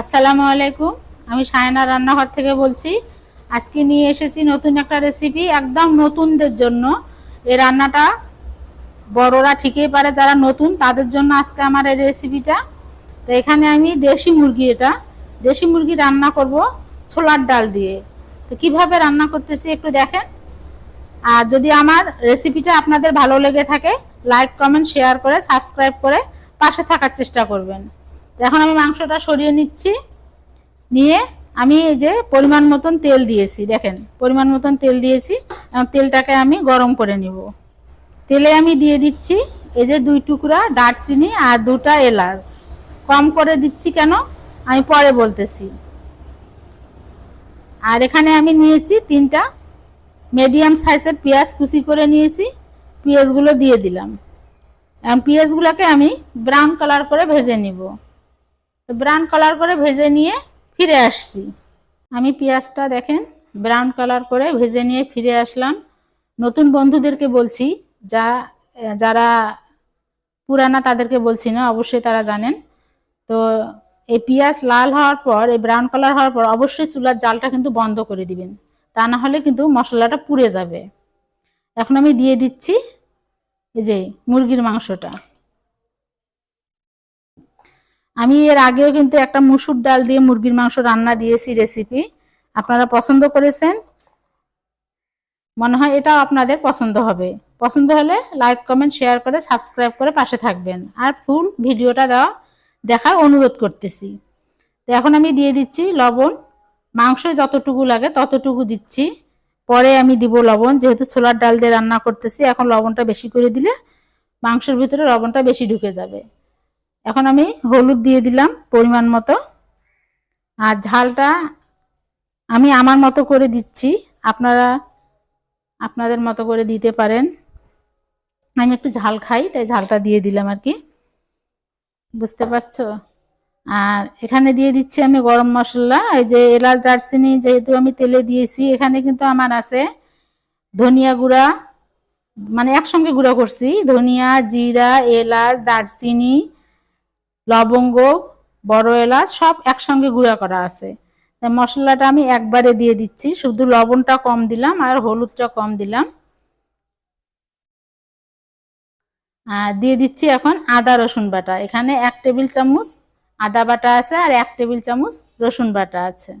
আসসালামু আলাইকুম। আমি সায়না রান্নাঘর থেকে বলছি, আজকে নিয়ে এসেছি নতুন একটা রেসিপি একদম নতুনদের জন্য। এই রান্নাটা বড়রা ঠিকই পারে, যারা নতুন, তাদের জন্য আজকে আমার এই রেসিপিটা তো এখানে আমি দেশি মুরগি এটা, দেশি মুরগি রান্না করব ছোলার ডাল দিয়ে। তো কীভাবে রান্না করতেছি একটু দেখেন। আর যদি আমার রেসিপিটা আপনাদের ভালো লেগে থাকে লাইক কমেন্ট শেয়ার করে সাবস্ক্রাইব করে পাশে থাকার চেষ্টা করবেন। এখন আমি মাংসটা সরিয়ে নিচ্ছি। নিয়ে আমি এই যে পরিমাণ মতন তেল দিয়েছি, দেখেন, পরিমাণ মতন তেল দিয়েছি। এখন তেলটাকে আমি গরম করে নিব। তেলে আমি দিয়ে দিচ্ছি এই যে দুই টুকরা দারচিনি আর দুটা এলাচ। কম করে দিচ্ছি কেন? আমি পরে বলতেছি। আর এখানে আমি নিয়েছি তিনটা মিডিয়াম সাইজের পেঁয়াজ কুচি করে নিয়েছি। পেঁয়াজগুলো দিয়ে দিলাম। এখন পেঁয়াজগুলোকে আমি ব্রাউন কালার করে ভেজে নিব। ব্রাউন কালার করে ভেজে নিয়ে ফিরে আসছি। আমি পেঁয়াজটা দেখেন ব্রাউন কালার করে ভেজে নিয়ে ফিরে আসলাম। নতুন বন্ধুদেরকে বলছি, যা, যারা পুরানা তাদেরকে বলছি না, অবশ্যই তারা জানেন। তো এই পেঁয়াজ লাল হওয়ার পর, এই ব্রাউন কালার হওয়ার পর অবশ্যই চুলার জালটা কিন্তু বন্ধ করে দিবেন। তা না হলে কিন্তু মশলাটা পুড়ে যাবে। এখন আমি দিয়ে দিচ্ছি, এই যে মুরগির মাংসটা। আমি এর আগেও কিন্তু একটা মুসুর ডাল দিয়ে মুরগির মাংস রান্না দিয়েছি রেসিপি আপনারা পছন্দ করেছেন, মনে হয় এটাও আপনাদের পছন্দ হবে। পছন্দ হলে লাইক কমেন্ট শেয়ার করে সাবস্ক্রাইব করে পাশে থাকবেন। আর ফুল ভিডিওটা দেওয়া, দেখার অনুরোধ করতেছি। তো এখন আমি দিয়ে দিচ্ছি লবণ। মাংস যতটুকু লাগে ততটুকু দিচ্ছি। পরে আমি দিব লবণ, যেহেতু ছোলার ডাল দিয়ে রান্না করতেছি, এখন লবণটা বেশি করে দিলে মাংসের ভিতরে লবণটা বেশি ঢুকে যাবে। এখন আমি হলুদ দিয়ে দিলাম পরিমাণ মতো। আর ঝালটা আমি আমার মতো করে দিচ্ছি। আপনারা আপনাদের মতো করে দিতে পারেন। আমি একটু ঝাল খাই, তাই ঝালটা দিয়ে দিলাম আর কি। বুঝতে পারছ? আর এখানে দিয়ে দিচ্ছি আমি গরম মশলা। এই যে এলাচ দারচিনি যেহেতু আমি তেলে দিয়েছি, এখানে কিন্তু আমার আছে ধনিয়া গুঁড়া। মানে একসঙ্গে গুঁড়া করছি। ধনিয়া, জিরা, এলাচ, দারচিনি লবঙ্গ, বড় এলাচ সব একসঙ্গে গুঁড়া করা আছে। মশলাটা আমি একবারে দিয়ে দিচ্ছি। শুধু লবণটা কম দিলাম আর হলুদটা কম দিলাম। আর দিয়ে দিচ্ছি এখন আদা, রসুন বাটা। এখানে এক টেবিল চামচ আদা বাটা আছে আর এক টেবিল চামচ রসুন বাটা আছে।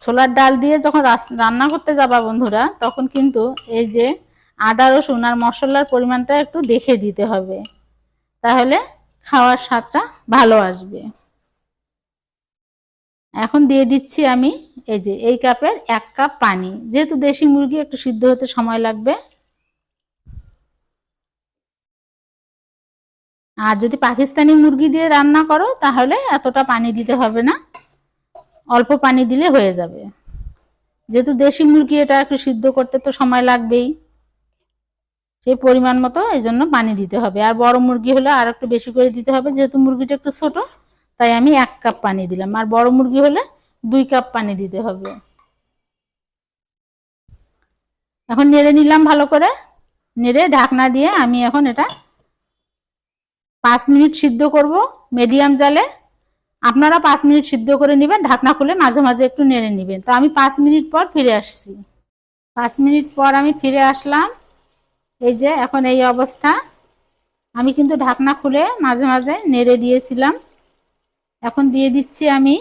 ছোলার ডাল দিয়ে যখন রান্না করতে যাবা বন্ধুরা, তখন কিন্তু এই যে আদা, রসুন আর মশলার পরিমাণটা একটু দেখে দিতে হবে। তাহলে খাওয়ার স্বাদটা ভালো আসবে। এখন দিয়ে দিচ্ছি আমি এই যে এই কাপের এক কাপ পানি। যেহেতু দেশি মুরগি, একটু সিদ্ধ হতে সময় লাগবে। আর যদি পাকিস্তানি মুরগি দিয়ে রান্না করো, তাহলে এতটা পানি দিতে হবে না। অল্প পানি দিলে হয়ে যাবে। যেহেতু দেশি মুরগি, এটা একটু সিদ্ধ করতে তো সময় লাগবেই। সেই পরিমাণ মতো এই জন্য পানি দিতে হবে। আর বড় মুরগি হলে আর একটু বেশি করে দিতে হবে, যেহেতু মুরগিটা একটু ছোট, তাই আমি এক কাপ পানি দিলাম। আর বড় মুরগি হলে দুই কাপ পানি দিতে হবে। এখন নেড়ে নিলাম ভালো করে। নেড়ে ঢাকনা দিয়ে আমি এখন এটা পাঁচ মিনিট সিদ্ধ করব মিডিয়াম জালে। আপনারা পাঁচ মিনিট সিদ্ধ করে নেবেন, ঢাকনা খুলে মাঝে মাঝে একটু নেড়ে নেবেন। তো আমি পাঁচ মিনিট পর ফিরে আসছি। পাঁচ মিনিট পর আমি ফিরে আসলাম। এই যে এখন এই অবস্থা। আমি কিন্তু ঢাকনা খুলে মাঝে মাঝে নেড়ে দিয়েছিলাম। এখন দিয়ে দিচ্ছি আমি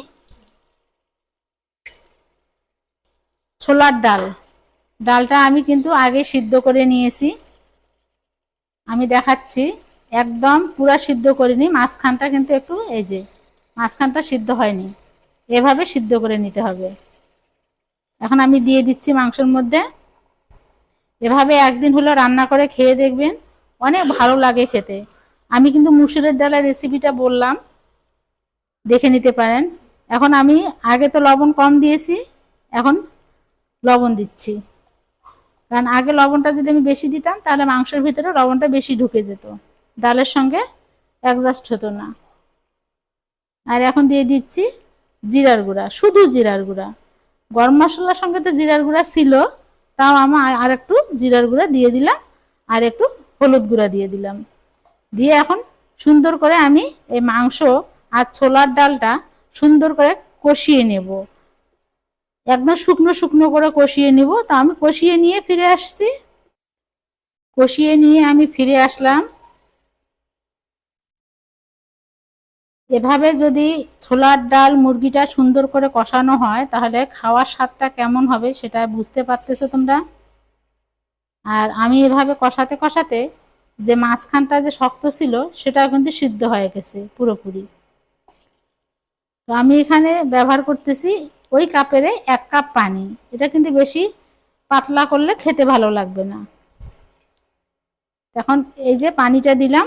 ছোলার ডাল। ডালটা আমি কিন্তু আগে সিদ্ধ করে নিয়েছি। আমি দেখাচ্ছি, একদম পুরা সিদ্ধ করিনি। মাঝখানটা কিন্তু একটু এই যে, মাঝখানটা সিদ্ধ হয়নি। এভাবে সিদ্ধ করে নিতে হবে। এখন আমি দিয়ে দিচ্ছি মাংসের মধ্যে এভাবে একদিন হলো রান্না করে খেয়ে দেখবেন অনেক ভালো লাগে খেতে। আমি কিন্তু মুসুরের ডালের রেসিপিটা বললাম, দেখে নিতে পারেন। এখন আমি আগে তো লবণ কম দিয়েছি, এখন লবণ দিচ্ছি। কারণ আগে লবণটা যদি আমি বেশি দিতাম, তাহলে মাংসের ভিতরে লবণটা বেশি ঢুকে যেত। ডালের সঙ্গে অ্যাডজাস্ট হতো না। আর এখন দিয়ে দিচ্ছি জিরার গুঁড়া, শুধু জিরার গুঁড়া। গরম মশলার সঙ্গে তো জিরার গুঁড়া ছিল তাও আমার আর একটু জিরার গুঁড়া দিয়ে দিলাম, আর একটু হলুদ গুঁড়া দিয়ে দিলাম। দিয়ে এখন সুন্দর করে আমি এই মাংস আর ছোলার ডালটা সুন্দর করে কষিয়ে নেব। একদম শুকনো শুকনো করে কষিয়ে নেব। তা আমি কষিয়ে নিয়ে ফিরে আসছি। কষিয়ে নিয়ে আমি ফিরে আসলাম। এভাবে যদি ছোলার ডাল মুরগিটা সুন্দর করে কষানো হয়, তাহলে খাওয়ার স্বাদটা কেমন হবে সেটা বুঝতে পারতেছো তোমরা? আর আমি এভাবে কষাতে কষাতে যে মাঝখানটা যে শক্ত ছিল সেটা কিন্তু সিদ্ধ হয়ে গেছে পুরোপুরি। তো আমি এখানে ব্যবহার করতেছি ওই কাপেরে এক কাপ পানি। এটা কিন্তু বেশি পাতলা করলে খেতে ভালো লাগবে না। এখন এই যে পানিটা দিলাম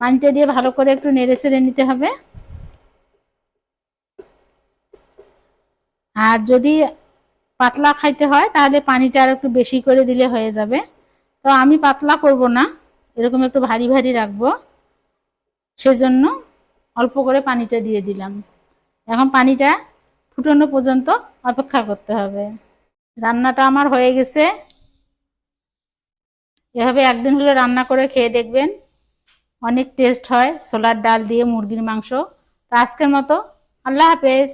পানিটা দিয়ে ভালো করে একটু নেড়ে চেড়ে নিতে হবে। আর যদি পাতলা খাইতে হয়, তাহলে পানিটা আর একটু বেশি করে দিলে হয়ে যাবে। তো আমি পাতলা করব না, এরকম একটু ভারী ভারী রাখব। সেজন্য অল্প করে পানিটা দিয়ে দিলাম। এখন পানিটা ফুটানো পর্যন্ত অপেক্ষা করতে হবে। রান্নাটা আমার হয়ে গেছে। এভাবে একদিন হলে রান্না করে খেয়ে দেখবেন। অনেক টেস্ট হয় ছোলার ডাল দিয়ে মুরগির মাংস। তো আজকের মতো আল্লাহ হাফেজ।